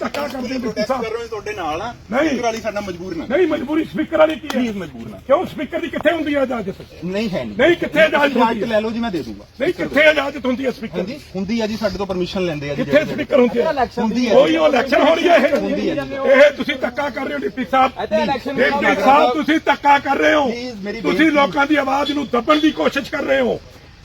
ਧੱਕਾ ਕਰਦੇ ਹੋ ਪ੍ਰੋਟੈਸਟ ਸਾਹਿਬ ਕਰ ਰਹੇ ਹੋ ਤੁਹਾਡੇ ਨਾਲ ਆ। ਨਹੀਂ। ਸਪੀਕਰ ਵਾਲੀ ਸਾਡਾ ਮਜਬੂਰ ਨਾ। ਨਹੀਂ ਮਜਬੂਰੀ ਸਪੀਕਰ ਵਾਲੀ ਕੀ ਹੈ? ਪਲੀਜ਼ ਮਜਬੂਰ ਨਾ। ਕਿਉਂ? ਸਪੀਕਰ ਦੀ ਕਿੱਥੇ ਹੁੰਦੀ ਹੈ ਇਜਾਜ਼ਤ ਨਹੀਂ ਹੈ ਨਹੀਂ। ਨਹੀਂ ਕਿੱਥੇ ਇਜਾਜ਼ਤ ਰਾਈਟ ਹੁੰਦੀ ਹੈ ਲੈ ਲਓ ਜੀ ਮੈਂ ਦੇ ਦੂੰਗਾ। ਨਹੀਂ ਕਿੱਥੇ ਇਜਾਜ਼ਤ ਹੁੰਦੀ ਹੈ ਸਪੀਕਰ? ਹਾਂਜੀ ਦੀ ਹੁੰਦੀ ਆ ਜੀ ਸਾਡੇ ਤੋਂ ਪਰਮਿਸ਼ਨ ਲੈਂਦੇ ਆ ਜੀ ਕਿੱਥੇ ਸਪੀਕਰ ਹੁੰਦੀ ਹੈ ਹੁੰਦੀ ਹੈ ਕੋਈ ਉਹ ਇਲੈਕਸ਼ਨ ਹੋ ਰਹੀ ਹੈ ਹੁੰਦੀ ਹੈ ਇਹ ਇਹ ਤੁਸੀਂ ਧੱਕਾ ਕਰ ਰਹੇ ਹੋ ਡਿਪਟੀ ਸਾਹਿਬ। ਡਿਪਟੀ ਸਾਹਿਬ ਤੁਸੀਂ ਧੱਕਾ ਕਰ ਰਹੇ ਹੋ। Please, ਮੇਰੀ ਤੁਸੀਂ ਬੇਨਤੀ- ਲੋਕਾਂ ਦੀ ਆਵਾਜ਼ ਨੂੰ ਦੱਬਣ ਦੀ ਕੋਸ਼ਿਸ਼ ਕਰ ਰਹੇ ਹੋ।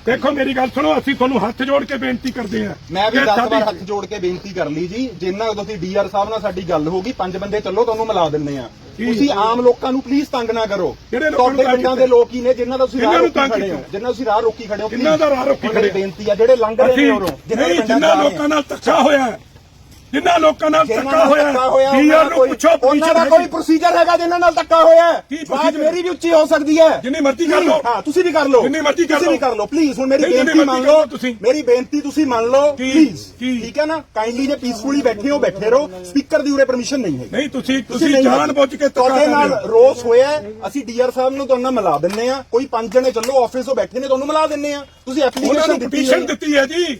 ਦੇਖੋ ਮੇਰੀ ਗੱਲ ਸੁਣੋ ਅਸੀਂ ਤੁਹਾਨੂੰ ਹੱਥ ਜੋੜ ਕੇ ਬੇਨਤੀ ਕਰਦੇ ਹਾਂ ਮੈਂ ਵੀ ਕਿ 10 ਸਾਡੀ- ਵਾਰ ਹੱਥ ਜੋੜ ਕੇ ਬੇਨਤੀ ਕਰ ਲਈ ਜੀ। ਜਿੰਨਾ ਤੁਸੀਂ ਡੀਆਰ ਸਾਹਿਬ ਨਾਲ ਸਾਡੀ ਗੱਲ ਹੋ ਗਈ ਪੰਜ ਬੰਦੇ ਚੱਲੋ ਤੁਹਾਨੂੰ ਮਿਲਾ ਦਿੰਨੇ ਆ ਤੁਸੀਂ ਆਮ ਲੋਕਾਂ ਨੂੰ ਪਲੀਜ਼ ਤੰਗ ਨਾ ਕਰੋ। ਜਿਹੜੇ ਲੋਕਾਂ ਨੂੰ ਤੁਹਾਡੇ ਪਿੰਡਾਂ ਦੇ ਲੋਕ ਹੀ ਨੇ ਜਿਨ੍ਹਾਂ ਦਾ ਤੁਸੀਂ ਰਾਹ ਰੋਕੀ ਖੜੇ ਹੋ। ਜਿਨ੍ਹਾਂ ਤੁਸੀਂ ਰਾਹ ਰੋਕੀ ਖੜੇ ਹੋ। ਜਿਨ੍ਹਾਂ ਦਾ ਰਾਹ ਰੋਕੀ ਖੜੇ। ਬੇਨਤੀ ਆ ਜਿਹੜੇ ਲੰਘ ਰਹੇ ਨੇ ਉਰੋਂ ਜਿਨ੍ਹਾਂ ਦੇ ਲੋਕਾਂ ਨਾਲ ਧੱਕਾ ਹੋਇਆ ਹੈ, ਜਿਨ੍ਹਾਂ ਲੋਕਾਂ ਨਾਲ ਧੱਕਾ ਹੋਇਆ ਦਾ ਨੂੰ ਪੁੱਛੋ ਉਹਨਾਂ ਦਾ ਕੋਈ। ਪ੍ਰੋਸੀਜਰ ਹੈਗਾ ਜਿਨ੍ਹਾਂ ਨਾਲ ਧੱਕਾ ਹੋਇਆ procedure? ਮੇਰੀ ਵੀ ਉੱਚੀ ਹੋ ਸਕਦੀ ਹੈ ਜਿੰਨੀ ਮਰਜ਼ੀ ਕਰ ਲਓ। ਹਾਂ ਤੁਸੀਂ ਵੀ ਕਰ ਲਓ ਜਿੰਨੀ ਮਰਜ਼ੀ ਕਰ ਤੁਸੀਂ ਲਓ। ਵੀ ਕਰ ਲਓ ਪਲੀਜ਼ ਹੁਣ ਮੇਰੀ ਬੇਨਤੀ ਮੰਨ ਲਓ ਤੁਸੀਂ। ਮੇਰੀ ਬੇਨਤੀ ਤੁਸੀਂ ਮੰਨ ਲਓ? ਪਲੀਜ਼? ਠੀਕ ਹੈ ਨਾ ਕਾਈਂਡਲੀ ਜੇ ਪੀਸਫੁਲੀ ਬੈਠੇ ਹੋ ਬੈਠੇ ਰਹੋ ਸਪੀਕਰ ਦੀ ਉਰੇ ਪਰਮਿਸ਼ਨ ਨਹੀਂ ਹੈ ਨਹੀਂ ਤੁਸੀਂ ਤੁਸੀਂ ਤੁਸੀਂ ਜਾਣ ਬੁੱਝ ਕੇ ਤੁਹਾਡੇ ਨਾਲ ਰੋਸ ਹੋਇਆ ਅਸੀਂ ਡੀਆਰ ਸਾਹਿਬ ਨੂੰ ਤੁਹਾਨੂੰ ਮਿਲਾ ਦਿੰਨੇ ਆ ਕੋਈ ਪੰਜ ਜਣੇ ਚੱਲੋ ਆਫਿਸ ਤੋਂ ਬੈਠੇ ਨੇ ਤੁਹਾਨੂੰ ਮਿਲਾ ਦਿੰਨੇ ਆ ਤੁਸੀਂ ਐਪਲੀਕੇਸ਼ਨ ਦਿੱਤੀ ਹੈ ਜੀ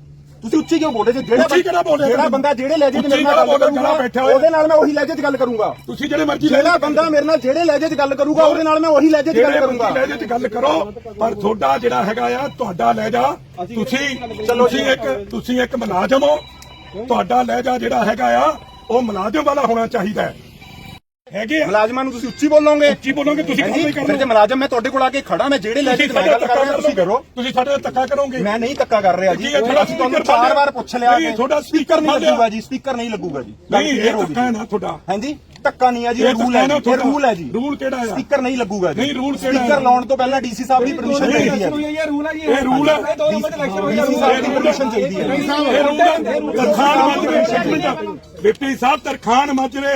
ਤੁਸੀਂ ਉੱਚੀ ਕਿਉਂ ਬੋਲ ਰਹੇ ਜੇ ਜਿਹੜਾ ਉੱਚੀ ਕਿਹੜਾ ਬੋਲ ਰਿਹਾ ਜਿਹੜਾ? ਬੰਦਾ ਜਿਹੜੇ ਲਹਿਜੇ 'ਚ ਮੇਰੇ ਨਾਲ ਗੱਲ? ਕਰੂਗਾ। ਉਹਦੇ ਨਾਲ ਮੈਂ ਉਹੀ ਲਹਿਜੇ 'ਚ ਗੱਲ ਕਰੂੰਗਾ ਤੁਸੀਂ ਜਿਹੜੇ ਮਰਜ਼ੀ ਜਿਹੜਾ ਬੰਦਾ ਮੇਰੇ ਨਾਲ ਜਿਹੜੇ ਲਹਿਜੇ 'ਚ ਗੱਲ ਕਰੂਗਾ ਉਹਦੇ ਨਾਲ ਮੈਂ ਉਹੀ ਲਹਿਜੇ 'ਚ ਗੱਲ ਕਰੂੰਗਾ ਲਹਿਜੇ 'ਚ ਗੱਲ ਕਰੋ ਪਰ ਤੁਹਾਡਾ ਜਿਹੜਾ ਹੈਗਾ ਆ ਤੁਹਾਡਾ ਲਹਿਜਾ ਤੁਸੀਂ ਚਲੋ ਜੀ ਇੱਕ ਤੁਸੀਂ ਇੱਕ ਮੁਲਾਜ਼ਮ ਹੋ ਤੁਹਾਡਾ ਲਹਿਜਾ ਜਿਹੜਾ ਹੈਗਾ ਆ ਉਹ ਮੁਲਾਜ਼ਮ ਵਾਲਾ ਹੋਣਾ ਚਾਹੀਦਾ ਹੈ ਹੈਗੇ ਆ। ਮੁਲਾਜ਼ਮਾਂ ਨੂੰ ਤੁਸੀਂ ਉੱਚੀ ਬੋਲੋਗੇ? ਉੱਚੀ ਬੋਲੋਗੇ ਤੁਸੀਂ ਕਾਰਵਾਈ ਕਰ ਫਿਰ ਜੇ ਮੁਲਾਜ਼ਮ ਮੈਂ ਤੁਹਾਡੇ ਕੋਲ ਆ ਕੇ ਖੜਾ ਮੈਂ ਜਿਹੜੇ 'ਚ ਮੈਂ ਗੱਲ ਕਰ ਰਿਹਾ ਤੁਸੀਂ ਕਰੋ। ਤੁਸੀਂ ਸਾਡੇ ਨਾਲ ਧੱਕਾ ਕਰੋਗੇ। ਮੈਂ ਨਹੀਂ ਧੱਕਾ ਕਰ ਰਿਹਾ ਜੀ। ਕੀ ਹੈ, ਤੁਹਾਡਾ ਅਸੀਂ ਤੁਹਾਨੂੰ ਚਾਰ ਵਾਰ ਪੁੱਛ ਲਿਆ ਕਿ ਤੁਹਾਡਾ ਸਪੀਕਰ ਨਹੀਂ ਲੱਗੂਗਾ ਜੀ ਸਪੀਕਰ ਨਹੀਂ ਲੱਗੂਗਾ ਜੀ। ਨਹੀਂ ਇਹ ਹੋ ਧੱਕਾ ਹੈ ਨਾ ਤੁਹਾਡਾ। ਹਾਂਜੀ ਧੱਕਾ ਨਹੀਂ ਆ ਜੀ ਰੂਲ ਹੈ ਨਾ ਜੀ। ਰੂਲ ਹੈ ਜੀ। ਰੂਲ ਕਿਹੜਾ ਆ? ਸਪੀਕਰ ਨਹੀਂ ਲੱਗੂਗਾ ਜੀ। ਨਹੀਂ, rule ਕਿਹੜਾ ਹੈ? ਸਪੀਕਰ ਲਾਉਣ ਤੋਂ ਪਹਿਲਾਂ ਡੀਸੀ ਸਾਹਿਬ ਦੀ ਪਰਮਿਸ਼ਨ ਚਾਹੀਦੀ ਹੈ ਇਹ ਰੂਲ ਹੈ ਜੀ। ਇਹ ਰੂਲ ਹੈ। ਡੀਸੀ ਸਾਹਿਬ ਦੀ ਪਰਮਿਸ਼ਨ ਚਾਹੀਦੀ ਹੈ ਇਹ ਰੂਲ ਹੈ ਤਰਖਾਨ ਮਾਜਰੇ ਡਿਪਟੀ ਸਾਹਿਬ ਤਰਖਾਨ ਮਾਜਰੇ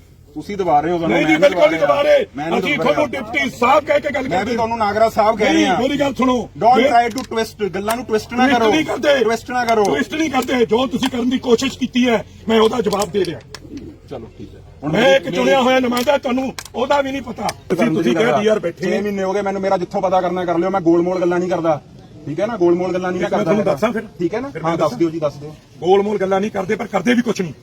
ਤੁਸੀਂ ਦਬਾ ਰਹੇ ਹੋ ਤੁਹਾਨੂੰ ਨਹੀਂ ਜੀ ਮੈਂ ਬਿਲਕੁਲ ਨਹੀਂ ਦਬਾ ਰਹੇ। ਮੈਂ ਅਸੀਂ ਤੁਹਾਨੂੰ। ਡਿਪਟੀ ਸਾਹਿਬ ਕਹਿ ਕੇ ਗੱਲ ਮੈਂ ਵੀ ਕਰਦੇ ਤੁਹਾਨੂੰ ਨਾਗਰਾ ਸਾਹਿਬ ਕਹਿ ਰਹੇ। ਮੇਰੀ ਗੱਲ ਸੁਣੋ। ਜੇ- ਟ੍ਰਾਈ ਟੂ ਟਵਿਸਟ ਗੱਲਾਂ ਨੂੰ ਟਵਿਸਟ ਨਾ ਕਰੋ। ਨਹੀਂ ਕਰਦੇ। ਟਵਿਸਟ ਨਾ ਕਰੋ। ਟਵਿਸਟ ਨਹੀਂ ਕਰਦੇ। ਜੋ ਤੁਸੀਂ ਕਰਨ ਦੀ ਕੋਸ਼ਿਸ਼ ਕੀਤੀ ਹੈ ਮੈਂ ਉਹਦਾ ਜਵਾਬ ਦੇ ਰਿਹਾ। ਚਲੋ ਠੀਕ ਹੈ। ਮੈਂ ਇੱਕ ਚੁਣਿਆ ਹੋਇਆ ਨੁਮਾਇੰਦਾ ਤੁਹਾਨੂੰ ਉਹਦਾ ਵੀ ਨਹੀਂ ਪਤਾ। ਤੁਸੀਂ ਤੁਸੀਂ ਕਹਿ ਡੀਆਰ ਬੈਠੇ 6 ਮਹੀਨੇ ਹੋ ਗਏ ਮੈਨੂੰ ਮੇਰਾ ਜਿੱਥੋਂ ਪਤਾ ਕਰਨਾ ਕਰ ਲਿਓ। ਮੈਂ ਗੋਲਮੋਲ ਗੱਲਾਂ ਨਹੀਂ ਕਰਦਾ। ਠੀਕ ਹੈ ਨਾ? ਗੋਲਮੋਲ ਗੱਲਾਂ ਨਹੀਂ ਮੈਂ ਮੈਂ ਕਰਦਾ ਤੁਹਾਨੂੰ ਦੱਸਾਂ ਫਿਰ? ਠੀਕ ਹੈ ਨਾ? ਹਾਂ ਮੈਂ ਦੱਸ? ਦਿਓ ਜੀ ਦੱਸ ਦਿਓ। ਗੋਲ ਮੋਲ ਗੱਲਾਂ ਨਹੀਂ ਕਰਦੇ ਪਰ ਕਰਦੇ ਵੀ ਕੁਝ ਨਹੀਂ।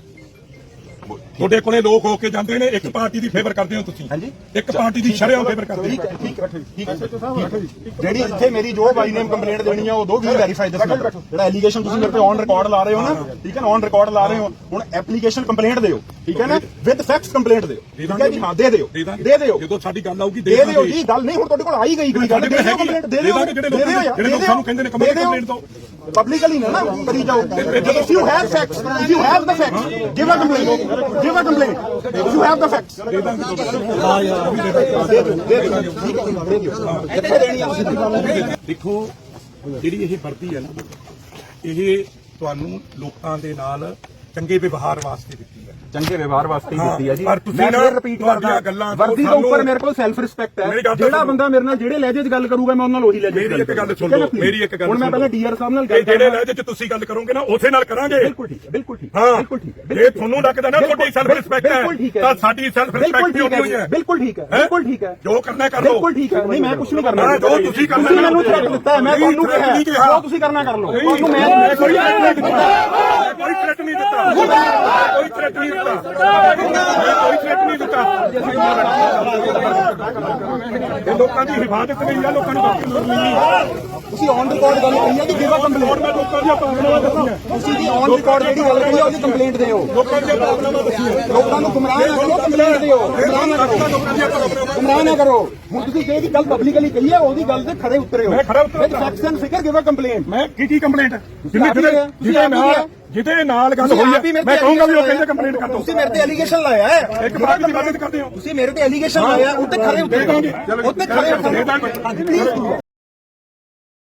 ਤੁਹਾਡੇ ਕੋਲੇ ਲੋਕ ਹੋ ਕੇ ਜਾਂਦੇ ਨੇ ਇੱਕ ਪਾਰਟੀ ਦੀ ਫੇਵਰ ਕਰਦੇ ਹੋ ਤੁਸੀਂ। ਹਾਂਜੀ। ਇੱਕ ਪਾਰਟੀ ਦੀ ਸ਼ਰਿਆਂ ਫੇਵਰ ਕਰਦੇ ਠੀਕ ਹੋ ਹੈ ਠੀਕ ਹੈ ਠੀਕ ਹੈ। ਜਿਹੜੀ ਇੱਥੇ ਮੇਰੀ ਜੋ ਬਾਈ ਨੇਮ ਕੰਪਲੇਂਟ ਦੇਣੀ ਆ ਉਹ ਦੋ ਵੀ ਵੈਰੀਫਾਈ ਦੱਸਣਾ। ਜਿਹੜਾ ਐਲੀਗੇਸ਼ਨ ਤੁਸੀਂ ਮੇਰੇ ਤੇ ਔਨ ਰਿਕਾਰਡ ਲਾ ਰਹੇ ਹੋ ਨਾ ਠੀਕ ਹੈ ਨਾ? ਔਨ ਰਿਕਾਰਡ ਲਾ ਰਹੇ ਹੋ। ਹੁਣ ਐਪਲੀਕੇਸ਼ਨ ਕੰਪਲੇਂਟ ਦਿਓ ਠੀਕ ਹੈ ਨਾ? ਵਿਦ ਫੈਕਟਸ ਕੰਪਲੇਂਟ ਦਿਓ ਠੀਕ ਹੈ ਜੀ? ਹਾਂ ਦੇ ਦਿਓ ਦੇ ਦਿਓ। ਜਦੋਂ ਸਾਡੀ ਗੱਲ ਆਊਗੀ ਦੇ ਦਿਓ ਜੀ। ਗੱਲ ਨਹੀਂ ਹੁਣ ਤੁਹਾਡੇ ਕੋਲ ਆਈ ਗਈ ਕੋਈ ਗੱਲ। ਦੇ ਦਿਓ ਕੰਪਲੇਂਟ ਦੇ ਜਿਹੜੇ ਲੋਕਾਂ ਨੂੰ- ਜਿਹੜੇ ਲੋਕਾਂ ਨੂੰ ਕਹਿੰਦੇ ਨੇ ਕੰਪਲੇਂਟ ਦਿਓ। ਪਬਲਿਕਲੀ ਨਾ ਨਾ ਕਰੀ ਜਾਓ। If you have facts if you have the facts give a complaint give a complaint if you have the facts ਦੇਖੋ, ਜਿਹੜੀ ਇਹ ਵਰਦੀ ਹੈ ਨਾ, ਇਹ ਤੁਹਾਨੂੰ ਲੋਕਾਂ ਦੇ ਨਾਲ ਚੰਗੇ ਵਿਵਹਾਰ ਵਾਸਤੇ ਦਿੱਤੀ ਹੈ। ਚੰਗੇ ਵਿਵਹਾਰ ਵਾਸਤੇ ਹੀ ਦਿੱਤੀ ਹੈ ਜੀ। ਪਰ ਤੁਸੀਂ ਨਾ ਰਿਪੀਟ ਕਰਦਾ। ਗੱਲਾਂ ਵਰਦੀ ਦੇ ਉੱਪਰ ਮੇਰੇ ਕੋਲ ਸੈਲਫ ਰਿਸਪੈਕਟ ਹੈ ਜਿਹੜਾ। ਬੰਦਾ ਮੇਰੇ ਨਾਲ ਜਿਹੜੇ ਲਹਿਜੇ 'ਚ ਗੱਲ ਕਰੂਗਾ ਮੈਂ ਉਹਨਾਂ ਨਾਲ ਉਹੀ ਲਹਿਜੇ ਮੇਰੀ ਇੱਕ ਗੱਲ ਸੁਣ ਲਓ? ਮੇਰੀ ਇੱਕ ਗੱਲ ਹੁਣ ਮੈਂ ਪਹਿਲਾਂ। ਡੀਆਰ ਸਾਹਿਬ ਨਾਲ ਗੱਲ ਜਿਹੜੇ ਲਹਿਜੇ ਚ ਤੁਸੀਂ ਗੱਲ ਕਰੋਗੇ ਨਾ ਉਸੇ ਨਾਲ ਕਰਾਂਗੇ। ਬਿਲਕੁਲ ਠੀਕ ਹੈ ਬਿਲਕੁਲ ਠੀਕ ਹੈ ਬਿਲਕੁਲ ਠੀਕ ਹੈ ਜੇ ਤੁਹਾਨੂੰ ਲੱਗਦਾ ਨਾ ਤੁਹਾਡੀ ਸੈਲਫ ਰਿਸਪੈਕਟ ਹੈ। ਤਾਂ ਸਾਡੀ ਸੈਲਫ ਰਿਸਪੈਕਟ ਵੀ ਹੋਈ ਹੈ। ਬਿਲਕੁਲ ਠੀਕ ਹੈ? ਬਿਲਕੁਲ ਠੀਕ ਹੈ। ਜੋ ਕਰਨਾ ਕਰ ਲਓ। ਬਿਲਕੁਲ ਠੀਕ ਹੈ। ਨਹੀਂ ਮੈਂ ਕੁਝ ਨਹੀਂ ਕਰਨਾ। ਜੋ ਤੁਸੀਂ ਕਰਨਾ ਤੁਸੀਂ ਮੈਨੂੰ ਥ੍ਰੈਟ ਦਿੱਤਾ ਹੈ ਮੈਂ ਤੁਹਾਨੂੰ ਕਿਹਾ। ਜੋ ਤੁਸੀਂ ਕਰਨਾ ਕਰ ਲਓ। ਤੁਹਾਨੂੰ ਮੈਂ ਮੈਂ ਕੋਈ ਥ੍ਰੈਟ ਨਹੀਂ ਦਿੱਤਾ। ਕੋਈ ਥ੍ਰੈਟ ਨਹੀਂ ਦਿੱਤਾ ਕੋਈ ਥ੍ਰੈਟ ਨਹੀਂ ਦਿੱਤਾ ਮੈਂ ਕੋਈ ਥ੍ਰੈਟ ਨਹੀਂ ਦਿੱਤਾ ਇਹ ਲੋਕਾਂ ਦੀ ਹਿਫਾਜ਼ਤ ਲਈ ਆ ਲੋਕਾਂ ਨੂੰ ਬਾਕੀ ਨਹੀਂ ਤੁਸੀਂ ਔਨ ਰਿਕਾਰਡ ਗੱਲ ਕਰੀ ਹੈ ਕਿ ਗਿਵ ਅ ਕੰਪਲੇਂਟ ਮੈਂ ਲੋਕਾਂ ਦੀਆਂ ਭਾਵਨਾਵਾਂ ਦੱਸੀਆਂ ਤੁਸੀਂ ਜੀ ਔਨ ਰਿਕਾਰਡ ਜਿਹੜੀ ਗੱਲ ਕਰੀ ਹੈ ਉਹਦੀ ਕੰਪਲੇਂਟ ਦਿਓ। ਲੋਕਾਂ ਦੀਆਂ ਭਾਵਨਾਵਾਂ ਦੱਸੀਆਂ ਲੋਕਾਂ ਨੂੰ ਗੁੰਮਰਾਹ ਨਾ ਕਰੋ ਕੰਪਲੇਂਟ ਦਿਓ। ਗੁੰਮਰਾਹ ਨਾ ਕਰੋ। ਲੋਕਾਂ ਦੀਆਂ ਭਾਵਨਾਵਾਂ ਗੁੰਮਰਾਹ ਨਾ ਕਰੋ। ਹੁਣ ਤੁਸੀਂ ਜਿਹੜੀ ਗੱਲ ਪਬਲਿਕਲੀ ਕਹੀ ਹੈ ਉਹਦੀ ਗੱਲ ਤੇ ਖੜੇ ਉਤਰੇ ਹੋ। ਮੈਂ ਖੜਾ ਉਤਰਿਆ। And figure give a complaint ਮੈਂ ਕੀ ਕੀ ਕੰਪਲੇਂਟ ਆਖੀ ਹੈ। ਜਿਹਦੇ ਨਾਲ ਗੱਲ ਹੋਈ ਹੀ ਮੈਂ ਕਹੂੰਗਾ ਵੀ ਉਹ ਕਹਿੰਦੇ ਕੰਪਲੇਂਟ ਕਰ ਦਿਓ ਤੁਸੀਂ ਮੇਰੇ ਤੇ ਐਲੀਗੇਸ਼ਨ ਲਾਇਆ ਹੈ ਇੱਕ ਬਾਤ ਦੀ ਮਦਦ ਕਰਦੇ ਹੋ ਤੁਸੀਂ ਮੇਰੇ ਤੇ ਐਲੀਗੇਸ਼ਨ ਲਾਇਆ ਉੱਤੇ ਖੜੇ ਦਾਂਗੇ। ਉੱਤੇ ਖੜੇ। ਹਾਂਜੀ ਪਲੀਜ਼